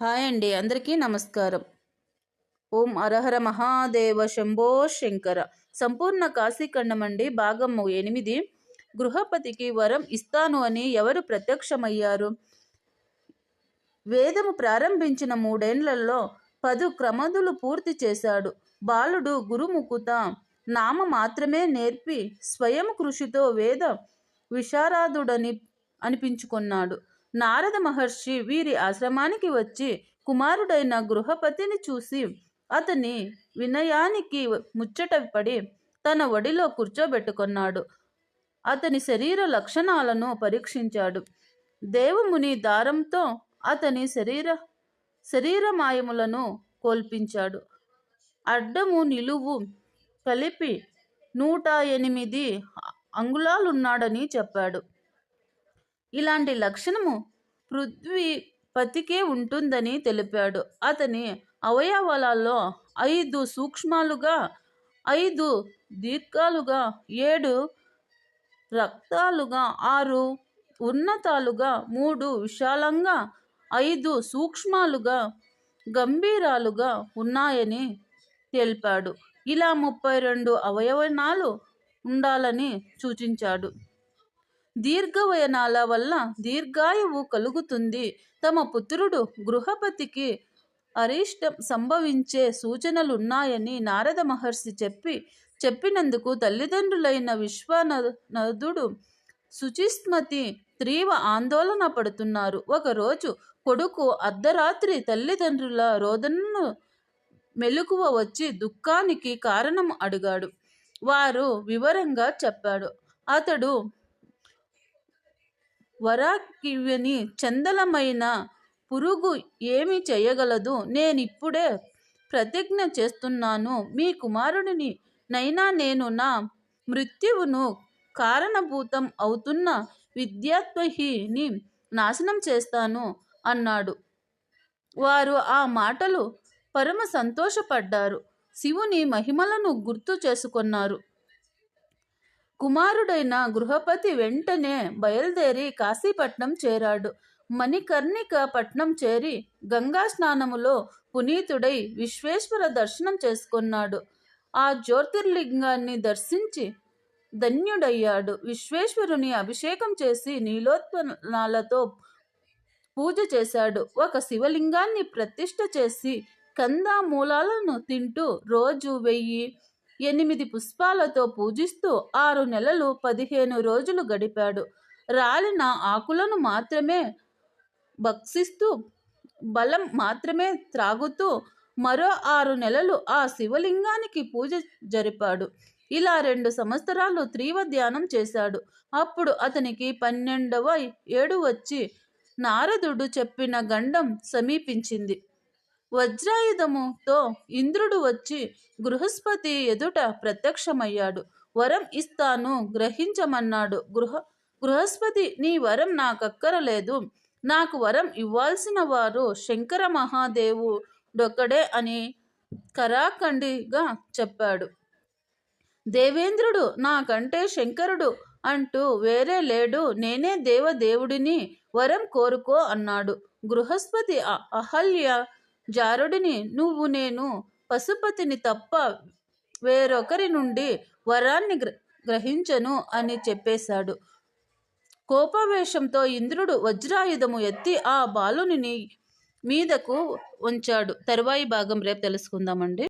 Hi అండి అందరికీ నమస్కారం. ఓం అరహర మహాదేవ శంభో శంకర. సంపూర్ణ కాశీఖండం అండి భాగము ఎనిమిది. గృహపతికి వరం ఇస్తాను అని ఎవరు ప్రత్యక్షమయ్యారు? వేదము ప్రారంభించిన మూడేండ్లలో పదు క్రమదులు పూర్తి చేశాడు. బాలుడు గురుముకుత నామ మాత్రమే నేర్పి స్వయం కృషితో వేద విశారాదుడని అనిపించుకున్నాడు. నారద మహర్షి వీరి ఆశ్రమానికి వచ్చి కుమారుడైన గృహపతిని చూసి అతని వినయానికి ముచ్చటపడి తన ఒడిలో కూర్చోబెట్టుకున్నాడు. అతని శరీర లక్షణాలను పరీక్షించాడు. దేవముని దారంతో అతని శరీర శరీరమాయములను కోల్పించాడు. అడ్డము నిలువు కలిపి నూట ఎనిమిది అంగుళాలున్నాడని చెప్పాడు. ఇలాంటి లక్షణము పృథ్వీపతికే ఉంటుందని తెలిపాడు. అతని అవయవాలలో ఐదు సూక్ష్మాలుగా ఐదు దీర్ఘాలుగా ఏడు రక్తాలుగా ఆరు ఉన్నతాలుగా మూడు విశాలంగా ఐదు సూక్ష్మాలుగా గంభీరాలుగా ఉన్నాయని తెలిపాడు. ఇలా ముప్పై రెండు అవయవనాలు ఉండాలని సూచించాడు. దీర్ఘవయనాల వల్ల దీర్ఘాయువు కలుగుతుంది. తమ పుత్రుడు గృహపతికి అరిష్టం సంభవించే సూచనలున్నాయని నారద మహర్షి చెప్పి చెప్పినందుకు తల్లిదండ్రులైన విశ్వనదుడు శుచిస్మతి తీవ్ర ఆందోళన పడుతున్నారు. ఒకరోజు కొడుకు అర్ధరాత్రి తల్లిదండ్రుల రోదనను మెలకువ వచ్చి దుఃఖానికి కారణం అడిగాడు. వారు వివరంగా చెప్పాడు. అతడు వరాకివ్యని చందలమైన పురుగు ఏమి చేయగలదు? నేనిప్పుడే ప్రతిజ్ఞ చేస్తున్నాను. మీ కుమారుడిని నైనా నేను నా మృత్యువును కారణభూతం అవుతున్న విద్యాత్వహిని నాశనం చేస్తాను అన్నాడు. వారు ఆ మాటలు పరమ సంతోషపడ్డారు. శివుని మహిమలను గుర్తు చేసుకున్నారు. కుమారుడైన గృహపతి వెంటనే బయలుదేరి కాశీపట్నం చేరాడు. మణికర్ణిక పట్నం చేరి గంగా స్నానములో పునీతుడై విశ్వేశ్వర దర్శనం చేసుకున్నాడు. ఆ జ్యోతిర్లింగాన్ని దర్శించి ధన్యుడయ్యాడు. విశ్వేశ్వరుని అభిషేకం చేసి నీలోత్పన్నాలతో పూజ చేశాడు. ఒక శివలింగాన్ని ప్రతిష్ఠ చేసి కందామూలాలను తింటూ రోజు వెయ్యి ఎనిమిది పుష్పాలతో పూజిస్తూ ఆరు నెలలు పదిహేను రోజులు గడిపాడు. రాలిన ఆకులను మాత్రమే భక్షిస్తూ బలం మాత్రమే త్రాగుతూ మరో ఆరు నెలలు ఆ శివలింగానికి పూజ జరిపాడు. ఇలా రెండు సంవత్సరాలు తీవ్ర ధ్యానం చేశాడు. అప్పుడు అతనికి పన్నెండవ ఏడు వచ్చి నారదుడు చెప్పిన గండం సమీపించింది. వజ్రాయుధముతో ఇంద్రుడు వచ్చి గృహస్పతి ఎదుట ప్రత్యక్షమయ్యాడు. వరం ఇస్తాను గ్రహించమన్నాడు. గృహ గృహస్పతి నీ వరం నాకక్కరలేదు. నాకు వరం ఇవ్వాల్సిన వారు శంకర మహాదేవుడొక్కడే అని కరాఖండిగా చెప్పాడు. దేవేంద్రుడు నాకంటే శంకరుడు అంటూ వేరే లేడు. నేనే దేవదేవుడిని వరం కోరుకో అన్నాడు. గృహస్పతి అహల్య జారుడిని నువ్వు నేను పశుపతిని తప్ప వేరొకరి నుండి వరాన్ని గ్రహించను అని చెప్పేశాడు. కోపవేషంతో ఇంద్రుడు వజ్రాయుధము ఎత్తి ఆ బాలుని మీదకు ఉంచాడు. తరువాయి భాగం రేపు తెలుసుకుందామండి.